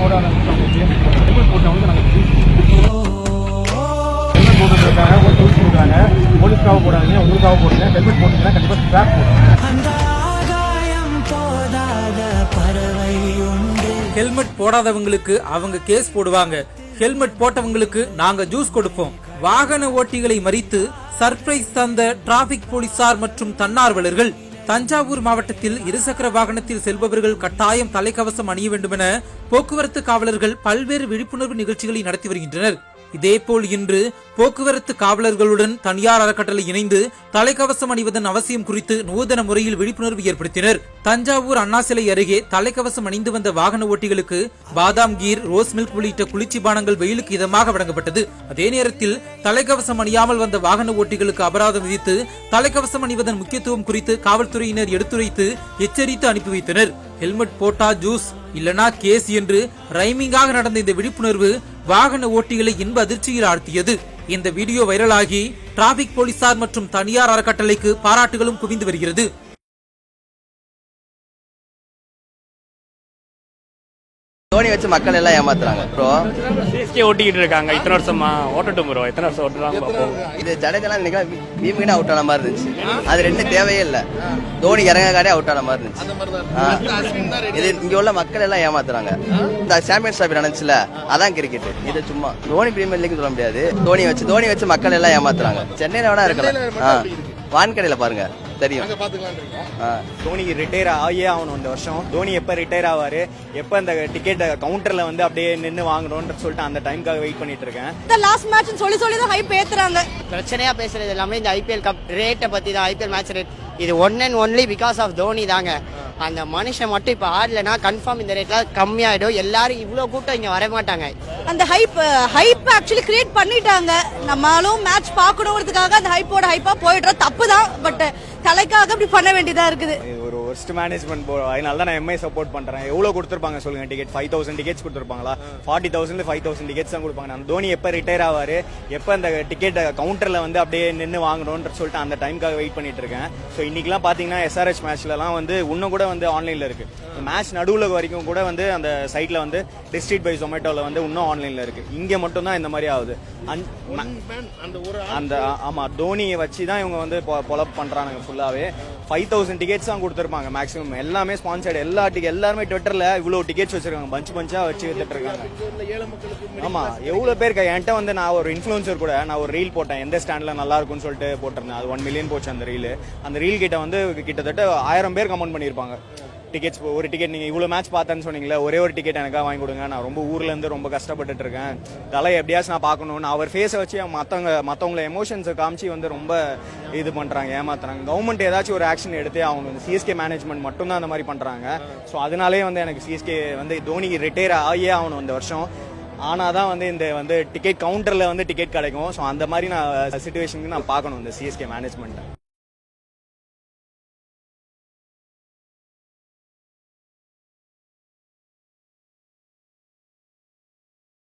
போடாதவங்க helmet போட்டவங்க நாங்கள் helmet போட்டுருக்காங்க ஒரு டூல்ஸ் கொடுக்குறாங்க போலீஸ்க்காக போடாதீங்க உங்களுக்காக போடுங்க ஹெல்மெட் போட்டுங்கன்னா கண்டிப்பாக ஸ்ட்ராப் போடுங்க அந்த ஆகாயம் ஹெல்மெட் போடாதவங்களுக்கு அவங்க கேஸ் போடுவாங்க. ஹெல்மெட் போட்டவங்களுக்கு நாங்க ஜூஸ் கொடுப்போம். வாகன ஓட்டிகளை மறித்து சர்ப்ரைஸ் தந்த டிராபிக் போலீசார் மற்றும் தன்னார்வலர்கள் தஞ்சாவூர் மாவட்டத்தில் இருசக்கர வாகனத்தில் செல்பவர்கள் கட்டாயம் தலைக்கவசம் அணிய வேண்டுமென போக்குவரத்து காவலர்கள் பல்வேறு விழிப்புணர்வு நிகழ்ச்சிகளை நடத்தி வருகின்றனர். இதேபோல் இன்று போக்குவரத்து காவலர்களுடன் தனியார் அறக்கட்டளை இணைந்து தலைக்கவசம் அணிவதன் அவசியம் குறித்து நூதன முறையில் விழிப்புணர்வு ஏற்படுத்தினர். தஞ்சாவூர் அண்ணா சிலை அருகே தலைக்கவசம் அணிந்து வந்த வாகன ஓட்டிகளுக்கு பாதாம் கீர் ரோஸ் மில்க் உள்ளிட்ட குளிர்ச்சி பானங்கள் வெயிலுக்கு இதமாக வழங்கப்பட்டது. அதே நேரத்தில் தலைக்கவசம் அணியாமல் வந்த வாகன ஓட்டிகளுக்கு அபராதம் விதித்து தலைக்கவசம் அணிவதன் முக்கியத்துவம் குறித்து காவல்துறையினர் எடுத்துரைத்து எச்சரித்து அனுப்பி வைத்தனர். ஹெல்மெட் போட்டா ஜூஸ் இல்லனா கேஸ் என்று ரைமிங்காக நடந்த இந்த விழிப்புணர்வு வாகன ஓட்டிகளை இன்ப அதிர்ச்சியில் ஆழ்த்தியது. இந்த வீடியோ வைரலாகி டிராபிக் போலீசார் மற்றும் தனியார் அறக்கட்டளைக்கு பாராட்டுகளும் குவிந்து வருகிறது. தோனி வச்சு மக்கள் எல்லாம் ஏமாத்துறாங்க. ப்ரோ சிஎஸ்கே ஓட்டிக்கிட்டு இருக்காங்க. இத்தனை வருஷமா ஓட்டட்டும் ப்ரோ எத்தனை வருஷம் ஓட்டுறாங்க பார்ப்போம் இது ஜடேஜெல்லாம் இன்னைக்கு பீமுக்கிட்ட அவுட் ஆன மாதிரி இருந்துச்சு. அது ரெண்டு தேவையே இல்லை. தோனி இறங்க காடே அவுட் ஆன மாதிரி இருந்துச்சு. இது இங்க உள்ள மக்கள் எல்லாம் ஏமாத்துறாங்க. இந்த சாம்பியன்ஸ் டிராபி நடந்துச்சுல அதான் கிரிக்கெட் இது சும்மா தோனி பிரீமியர் லீக் சொல்ல முடியாது. தோனி வச்சு தோனி வச்சு மக்கள் எல்லாம் ஏமாத்துறாங்க. சென்னையில வேணா இருக்கலாம். வான்கடையில பாருங்க. தெரியும். ஆ. தோனி ரிட்டையர் ஆகியே ஆகணும் இந்த வருஷம். தோனி எப்போ ரிட்டையர் ஆவாரு? எப்போ இந்த டிக்கெட் கவுண்டர்ல வந்து அப்படியே நின்று வாங்கணும்னு சொல்லிட்டு அந்த டைம்க்காக வெயிட் பண்ணிட்டு இருக்கேன். இந்த லாஸ்ட் மேட்ச் சொல்லி சொல்லி தான் ஹைப் ஏத்துறாங்க. பிரச்சனையா பேசுறது எல்லாமே இந்த ஐபிஎல் கப் ரேட்டை பத்தி தான் ஐபிஎல் மேட்ச் ரேட் இது one and only because of Dhoni தாங்க. அந்த மனுஷன் மட்டும் இப்ப ஆடலைன்னா கன்ஃபார்ம் இந்த ரேட்ல கம்மியாயிடும். எல்லாரும் இவ்வளவு கூட்டம் இங்க வர மாட்டாங்க. அந்த ஹைப் ஹைப் ஆக்சுவலி கிரியேட் பண்ணிட்டாங்க. நம்மளும் மேட்ச் பார்க்கணுங்கிறதுக்காக அந்த ஹைப்போட ஹைப்பா போயிடுறோம் தப்பு தான். பட் தலைக்காக இப்படி பண்ண வேண்டியதா இருக்குது. ஒர்ஸ்ட் மேனேஜ்மெண்ட் போ அதனால தான் நான் எம்ஐ சப்போர்ட் பண்றேன். எவ்வளவு கொடுத்துருப்பாங்க சொல்லுங்க ticket five thousand tickets கொடுத்துருப்பாங்களா? Forty thousand five thousand tickets தான் கொடுப்பாங்க. அந்த தோனி எப்போ ரிட்டையர் ஆவாரு? எப்போ இந்த டிக்கெட் கவுண்டர்ல வந்து அப்படியே நின்று வாங்கணும்னு சொல்லிட்டு அந்த டைம்க்காக வெயிட் பண்ணிட்டு இருக்கேன். ஸோ இன்னைக்கெல்லாம் பாத்தீங்கன்னா எஸ்ஆர்ஹெச் மேட்ச்லலாம் வந்து இன்னும் கூட வந்து ஆன்லைன்ல இருக்கு. மேட்ச் நடுவில் வரைக்கும் கூட வந்து அந்த சைட்ல வந்து டிஸ்ட்ரிக்ட் பை ஜொமேட்டோல வந்து இன்னும் ஆன்லைன்ல இருக்கு. இங்க மட்டும் தான் இந்த மாதிரி ஆகுது. அந்த ஆமா தோனியை வச்சு தான் இவங்க வந்து பொலப் பண்றாங்க ஃபுல்லாவே ஃபைவ் தௌசண்ட் டிக்கெட்ஸ் தான் கொடுத்துருப்பாங்க. மேக்ஸிமம் எல்லாமே ஸ்பான்சர்ட் எல்லா டிக்கெட் எல்லாருமே ட்விட்டர்ல இவ்வளவு டிக்கெட்ஸ் வச்சிருக்காங்க. பஞ்ச் பஞ்சா வச்சு வித்துட்டு இருக்காங்க. ஆமா எவ்வளவு பேர் என்கிட்ட வந்து நான் ஒரு இன்ஃபுளுசர் கூட நான் ஒரு ரீல் போட்டேன். எந்த ஸ்டாண்ட்ல நல்லா இருக்கும்னு சொல்லிட்டு போட்டிருந்தேன். அது ஒன் மில்லியன் போச்சு அந்த ரீல் அந்த ரீல் கிட்ட வந்து கிட்டத்தட்ட ஆயிரம் பேர் கமெண்ட் பண்ணியிருப்பாங்க. டிக்கெட்ஸ் ஒரு டிக்கெட் நீங்கள் இவ்வளோ மேட்ச் பார்த்தேன்னு சொன்னீங்களே ஒரே ஒரு டிக்கெட் எனக்காக வாங்கி கொடுங்க. நான் ரொம்ப ஊர்லேருந்து ரொம்ப கஷ்டப்பட்டுட்டு இருக்கேன். தலை எப்படியாச்சும் நான் பார்க்கணும்னு அவர் ஃபேஸை வச்சு மற்றவங்க மற்றவங்கள எமோஷன்ஸை காமிச்சு வந்து ரொம்ப இது பண்ணுறாங்க ஏமாத்துறாங்க. கவர்மெண்ட் ஏதாச்சும் ஒரு ஆக்ஷன் எடுத்து அவங்க வந்து சிஎஸ்கே மேனேஜ்மெண்ட் மட்டும் தான் அந்த மாதிரி பண்ணுறாங்க ஸோ அதனாலே வந்து எனக்கு சிஎஸ்கே வந்து தோனி ரிட்டையர் ஆகியே ஆகணும் இந்த வருஷம். ஆனால் தான் வந்து இந்த வந்து டிக்கெட் கவுண்டரில் வந்து டிக்கெட் கிடைக்கும். ஸோ அந்த மாதிரி நான் சுச்சுவேஷனுக்கு நான் பார்க்கணும் இந்த சிஎஸ்கே மேனேஜ்மெண்ட்டை